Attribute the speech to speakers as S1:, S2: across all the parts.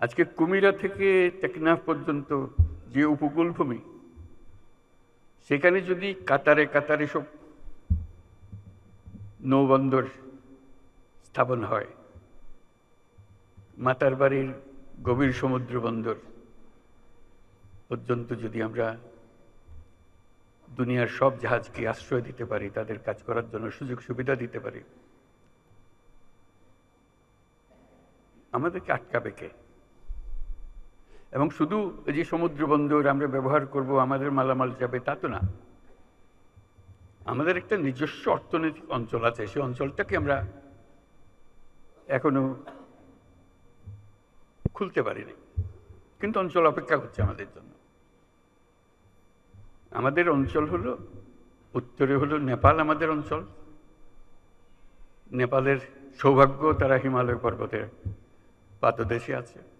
S1: আজকে কুমিরা থেকে টেকনাফ পর্যন্ত যে উপকূল ভূমি সেখানে যদি কাতারে কাতারে সব নৌবন্দর স্থাপন হয়, মাতার বাড়ির গভীর সমুদ্র বন্দর পর্যন্ত যদি আমরা দুনিয়ার সব জাহাজকে আশ্রয় দিতে পারি, তাদের কাজ করার জন্য সুযোগ সুবিধা দিতে পারি, আমাদেরকে আটকাবে কে? এবং শুধু যে সমুদ্র বন্দর আমরা ব্যবহার করব, আমাদের মালামাল যাবে, তা তো না। আমাদের একটা নিজস্ব অর্থনৈতিক অঞ্চল আছে, সেই অঞ্চলটাকে আমরা এখনও খুলতে পারিনি। কিন্তু অঞ্চল অপেক্ষা করছে আমাদের জন্য। আমাদের অঞ্চল হলো, উত্তরে হলো নেপাল আমাদের অঞ্চল। নেপালের সৌভাগ্য, তারা হিমালয় পর্বতের পাদদেশে আছে।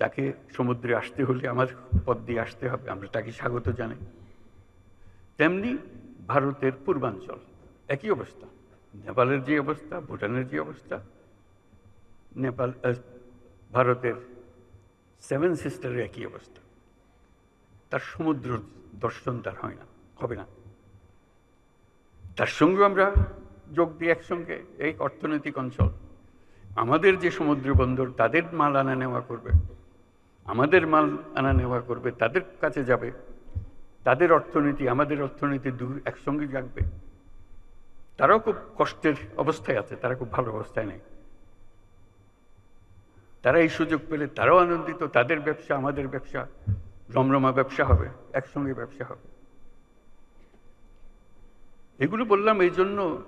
S1: তাকে সমুদ্রে আসতে হলে আমার পথ দিয়ে আসতে হবে, আমরা তাকে স্বাগত জানাই। তেমনি ভারতের পূর্বাঞ্চল, একই অবস্থা। নেপালের যে অবস্থা, ভুটানের যে অবস্থা, নেপাল ভারতের সেভেন সিস্টারের একই অবস্থা। তার সমুদ্র দর্শন তার হয় না, হবে না। তার সঙ্গে আমরা যোগ দিই একসঙ্গে, এই অর্থনৈতিক অঞ্চল। আমাদের যে সমুদ্র বন্দর, তাদের মাল আনা নেওয়া করবে। আমাদের মাল আনা নেওয়া করবে, তাদের কাছে যাবে। তাদের অর্থনীতি, আমাদের অর্থনীতি দু একসঙ্গে জাগবে। তারাও খুব কষ্টের অবস্থায় আছে, তারা খুব ভালো অবস্থায় নেই। তারা এই সুযোগ পেলে তারাও আনন্দিত, তাদের ব্যবসা আমাদের ব্যবসা। রমরমা ব্যবসা হবে, একসঙ্গে ব্যবসা হবে। এগুলো বললাম এই জন্য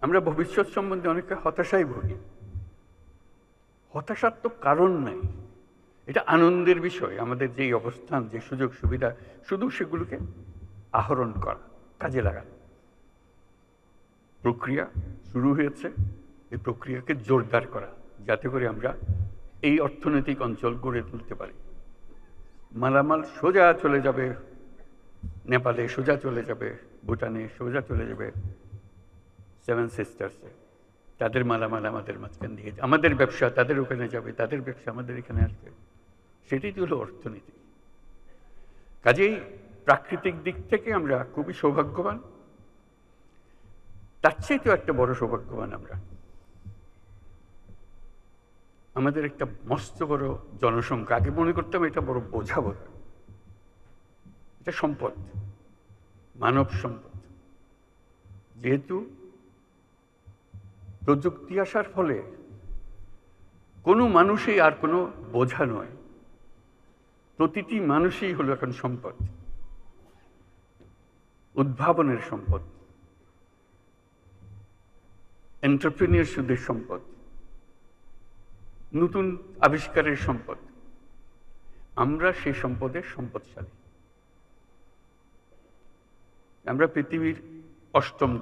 S1: আমরা ভবিষ্যৎ সম্বন্ধে অনেকে হতাশায় ভুগি। হতাশার তো কারণ নাই। এটা আনন্দের বিষয়। আমাদের যেই অবস্থান, যে সুযোগ সুবিধা, শুধু সেগুলোকে আহরণ করা, কাজে লাগানো। প্রক্রিয়া শুরু হয়েছে, এই প্রক্রিয়াকে জোরদার করা, যাতে করে আমরা এই অর্থনৈতিক অঞ্চল গড়ে তুলতে পারি। মালামাল সোজা চলে যাবে, নেপালে সোজা চলে যাবে, ভুটানে সোজা চলে যাবে, সেভেন সিস্টার্সে। তাদের মালামাল আমাদের মাঝখান দিয়ে, আমাদের ব্যবসা তাদের ওখানে যাবে, তাদের ব্যবসা আমাদের এখানে আসবে। সেটাই তো হলো অর্থনীতি। কাজেই প্রাকৃতিক দিক থেকে আমরা খুবই সৌভাগ্যবান। তার চেয়েতেও একটা বড় সৌভাগ্যবান আমরা। আমাদের একটা মস্ত বড় জনসংখ্যা, আগে মনে করতাম এটা বড় বোঝা বোধ এটা সম্পদ, মানব সম্পদ। যেহেতু প্রযুক্তি আসার ফলে কোনো মানুষই আর কোনো বোঝা নয়। প্রতিটি মানুষই হলো এখন সম্পদ। উদ্ভাবনের সম্পদ। এন্টারপ্রিনিয়রশিপের সম্পদ। নতুন আবিষ্কারের সম্পদ। আমরা সেই সম্পদের সম্পদশালী। আমরা পৃথিবীর অষ্টম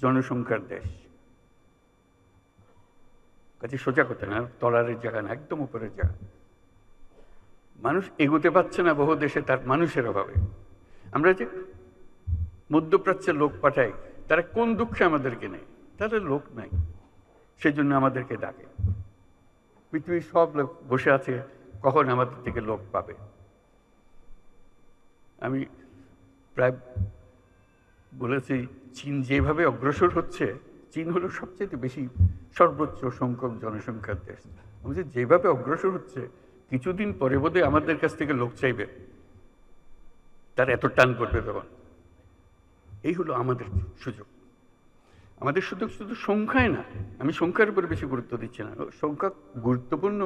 S1: জনসংখ্যার দেশ। কাজে সোজা কথা না, তলারের জায়গা না, একদম উপরের জায়গা। মানুষ এগোতে পারছে না বহু দেশে তার মানুষের অভাবে। আমরা যে মধ্যপ্রাচ্যের লোক পাঠাই, তারা কোন দুঃখে আমাদেরকে নেয়? তাদের লোক নাই। সেই জন্য আমাদেরকে ডাকে। পৃথিবীর সব লোক বসে আছে, কখন আমাদের থেকে লোক পাবে? আমি প্রায় বলেছি, চীন যেভাবে অগ্রসর হচ্ছে, চীন হলো সবচেয়ে বেশি সর্বোচ্চ সংখ্যক জনসংখ্যার দেশ। আমি যেভাবে অগ্রসর হচ্ছে কিছুদিন পরে বোধহয় আমাদের কাছ থেকে লোক চাইবে। তার এত টান করবে তখন এই হলো আমাদের সুযোগ। আমাদের সুযোগ শুধু সংখ্যায় না, আমি সংখ্যার উপরে বেশি গুরুত্ব দিচ্ছি না। সংখ্যা গুরুত্বপূর্ণ,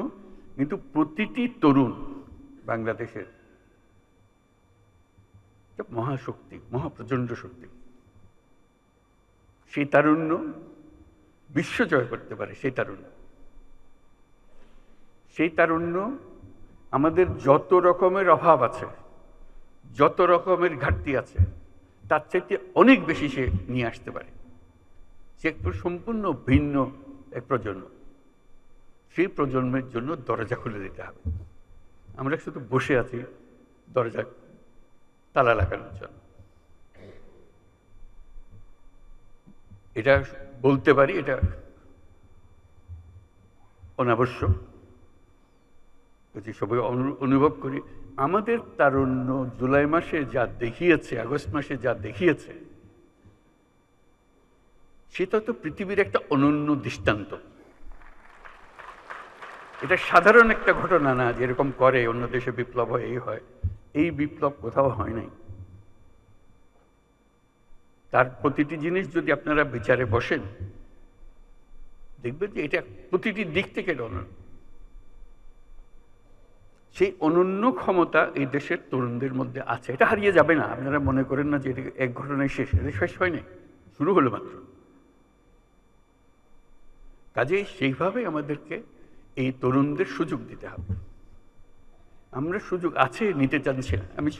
S1: কিন্তু প্রতিটি তরুণ বাংলাদেশের মহাশক্তি, মহাপ্রচণ্ড শক্তি। সেই তারুণ্য বিশ্ব জয় করতে পারে, সেই তারুণ্য। সেই তারুণ্য আমাদের যত রকমের অভাব আছে, যত রকমের ঘাটতি আছে, তার চাইতে অনেক বেশি সে নিয়ে আসতে পারে। সে একটু সম্পূর্ণ ভিন্ন এক প্রজন্ম। সেই প্রজন্মের জন্য দরজা খুলে দিতে হবে। আমরা শুধু বসে আছি দরজা তালা লাগানোর জন্য। এটা বলতে পারি, এটা অনাবশ্যক। যদি সবাই অনুভব করি। আমাদের তারুণ্য জুলাই মাসে যা দেখিয়েছে, আগস্ট মাসে যা দেখিয়েছে, সেটা তো পৃথিবীর একটা অনন্য দৃষ্টান্ত। এটা সাধারণ একটা ঘটনা না, যেরকম করে, অন্য দেশে বিপ্লব হয়, এই হয়। এই বিপ্লব কোথাও হয় নাই। তার প্রতিটি জিনিস যদি আপনারা বিচারে বসেন, দেখবেন যে এটা প্রতিটি দিক থেকে এটা অনন্য সেই অনন্য ক্ষমতা এই দেশের তরুণদের মধ্যে আছে। এটা হারিয়ে যাবে না। আপনারা মনে করেন না যে এটা এক ঘটনায় শেষ। এটা শেষ হয়নি। শুরু হলো মাত্র। কাজেই সেইভাবে আমাদেরকে এই তরুণদের সুযোগ দিতে হবে। আমরা সুযোগ আছে, নিতে চাচ্ছি না। আমি